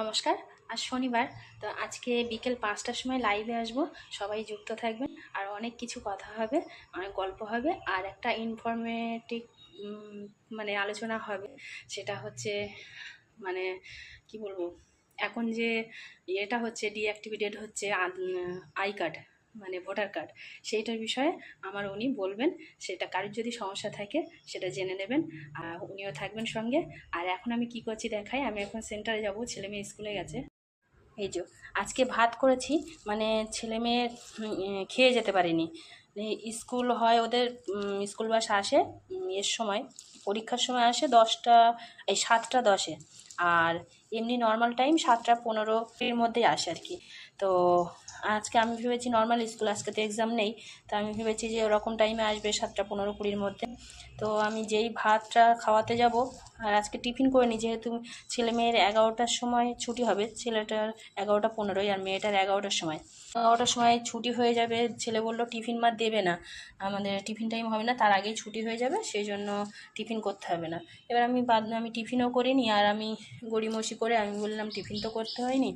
নমস্কার, আজ শনিবার, তো আজকে বিকেল পাঁচটার সময় লাইভে আসব। সবাই যুক্ত থাকবেন, আর অনেক কিছু কথা হবে, অনেক গল্প হবে, আর একটা ইনফরমেটিভ মানে আলোচনা হবে। সেটা হচ্ছে মানে কি বলব, এখন যে এটা হচ্ছে ডিঅ্যাক্টিভেটেড হচ্ছে আই কার্ড। মানে ভোটার কার্ড সেইটার বিষয়ে আমার উনি বলবেন, সেটা কারোর যদি সমস্যা থাকে সেটা জেনে নেবেন, আর উনিও থাকবেন সঙ্গে। আর এখন আমি কি করছি দেখাই, আমি এখন সেন্টারে যাব, ছেলে মেয়ে স্কুলে গেছে। এই যে, আজকে ভাত করেছি মানে ছেলে মেয়ে খেয়ে যেতে পারেনি। স্কুল হয় ওদের স্কুল বাস আসে এর সময়, পরীক্ষার সময় আসে দশটা, এই সাতটা দশে। আর এমনি নর্মাল টাইম সাতটা পনেরো এর মধ্যেই আসে আর কি। তো আজকে আমি ভেবেছি নর্মাল স্কুল আজকে তো এক্সাম নেই, তো আমি ভেবেছি যে ওরকম টাইমে আসবে সাতটা পনেরো কুড়ির মধ্যে। তো আমি যেই ভাতটা খাওয়াতে যাব, আর আজকে টিফিন করে নিই যেহেতু ছেলে মেয়ের এগারোটার সময় ছুটি হবে, ছেলেটার এগারোটা পনেরোই আর মেয়েটার এগারোটার সময়। এগারোটার সময় ছুটি হয়ে যাবে, ছেলে বলল টিফিন মা দেবে না। আমাদের টিফিন টাইম হবে না, তার আগেই ছুটি হয়ে যাবে, সেই জন্য টিফিন করতে হবে না। এবার আমি বাদ আমি টিফিনও করিনি আর আমি গড়িমসি করে আমি বললাম, টিফিন তো করতে হয়নি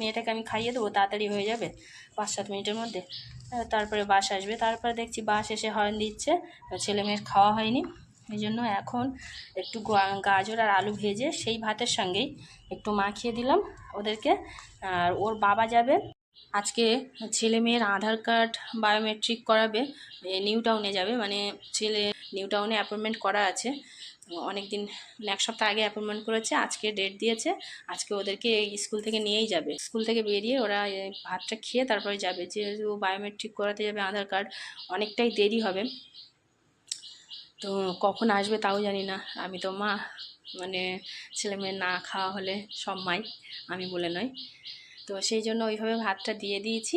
মেয়েটাকে আমি খাইয়ে দেবো, তাড়াতাড়ি হয়ে যাবে পাঁচ সাত মিনিটের মধ্যে। তারপরে বাস আসবে, তারপরে দেখছি বাস এসে হর্ন দিচ্ছে ছেলে মেয়ের খাওয়া হয়নি। এই জন্য এখন একটু গাজর আর আলু ভেজে সেই ভাতের সঙ্গেই একটু মাখিয়ে দিলাম ওদেরকে। আর ওর বাবা যাবে আজকে ছেলে মেয়ের আধার কার্ড বায়োমেট্রিক করাবে নিউ টাউনে যাবে মানে ছেলে নিউ টাউনে অ্যাপয়েন্টমেন্ট করা আছে। অনেক দিন মানে এক সপ্তাহ আগে অ্যাপয়েন্টমেন্ট করেছে, আজকে ডেট দিয়েছে, আজকে ওদেরকে স্কুল থেকে নিয়েই যাবে। স্কুল থেকে বেরিয়ে ওরা ভাতটা খেয়ে তারপরে যাবে, যেহেতু বায়োমেট্রিক করাতে যাবে আধার কার্ড, অনেকটাই দেরি হবে। তো কখন আসবে তাও জানি না, আমি তো মা মানে ছেলে মেয়ে না খাওয়া হলে সব মাই, আমি বলে নয়। তো সেই জন্য ওইভাবে ভাতটা দিয়ে দিয়েছি।